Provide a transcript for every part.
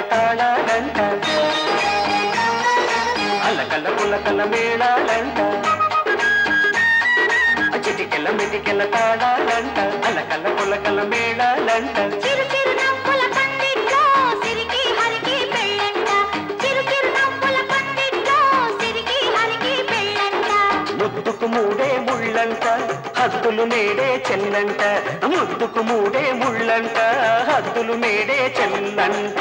తాళాలంట. అల్లకల్ల పుల్లకల్ల మేళాలంట. చిటికెల్ల మిటికెల్ల తాళాలంట. అల్లకల్ల పుల్లకల్ల మేళాలంట. చిరు చిరు నవ్వుల పందిట్లో సిరికి హరికి పెళ్ళంట. చిరు చిరు నవ్వుల పందిట్లో సిరికి హరికి పెళ్ళంట. ముద్దుకు మూడే ముళ్ళంట. హద్దులు నేడే చెల్లంట ముద్దుకు మూడే ముళ్ళంట. హద్దులు నేడే చెల్లంట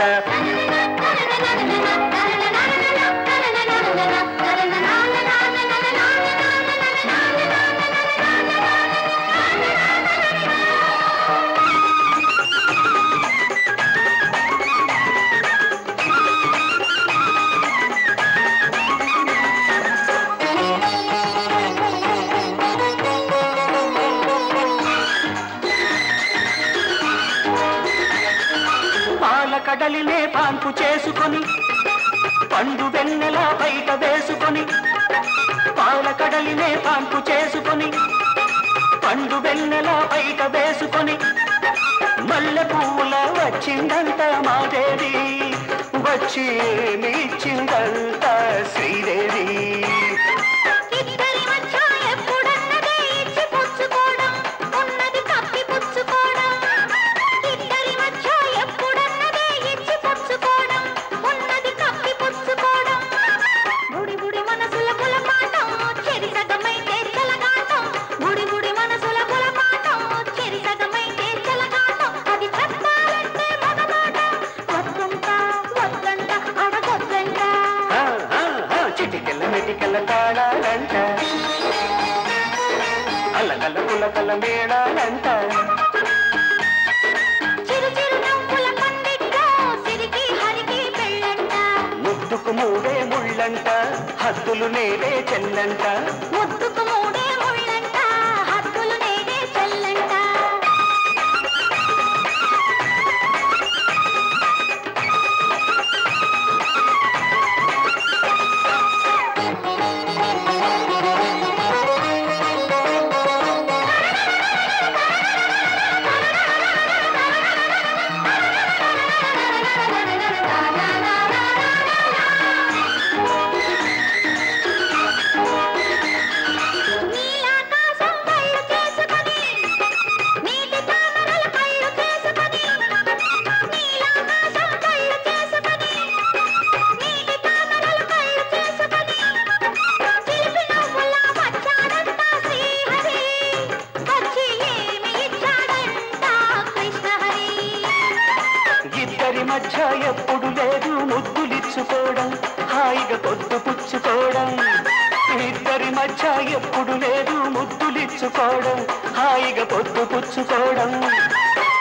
కదలినే కడలినే పాన్పు చేసుకొని పండు వెన్నెల బయట వేసుకొని పాల కడలినే పాన్పు చేసుకొని పండు వెన్నెల బయట వేసుకొని మల్లె పువ్వుల వచ్చిందంట మాదేవి వచ్చి మీచిందంత శ్రీదేవి. మెటికెళ్ళ తాళాలంట అల్లకల్ల పుల్లకల్ల మేళాలంట ముద్దుకు మూడే ముళ్ళంట. హద్దులు నేడే చెల్లంట ముద్దుకు మూడే మధ్య ఎప్పుడు లేదు ముద్దులిచ్చుకోవడం హాయిగా పొద్దు పుచ్చుకోవడం. ఇద్దరి మధ్య ఎప్పుడు లేదు ముద్దులిచ్చుకోవడం హాయిగా పొద్దు పుచ్చుకోవడం.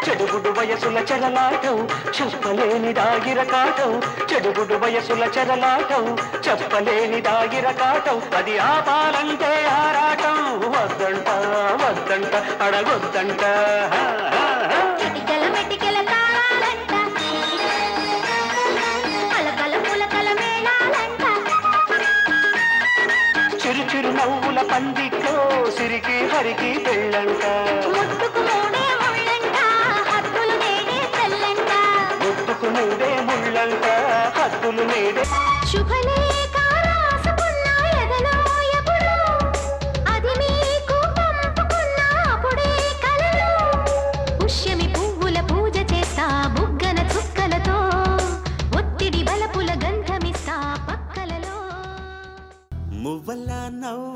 చెడుగుడు వయసుల చెరలాటం చెప్పలేని దాగిర కాటం. చెడుగుడు వయసుల చెరలాటం చెప్పలేని దాగిర కాటం. అది ఆపాలంటే ఆరాటం. వద్దంట వద్దంట అడగొద్దంట. నవ్వుల పందిట్లో సిరికి హరికి పెళ్ళంట. ముద్దుకు మూడే ముళ్ళంట హద్దులు నేడే. మూడే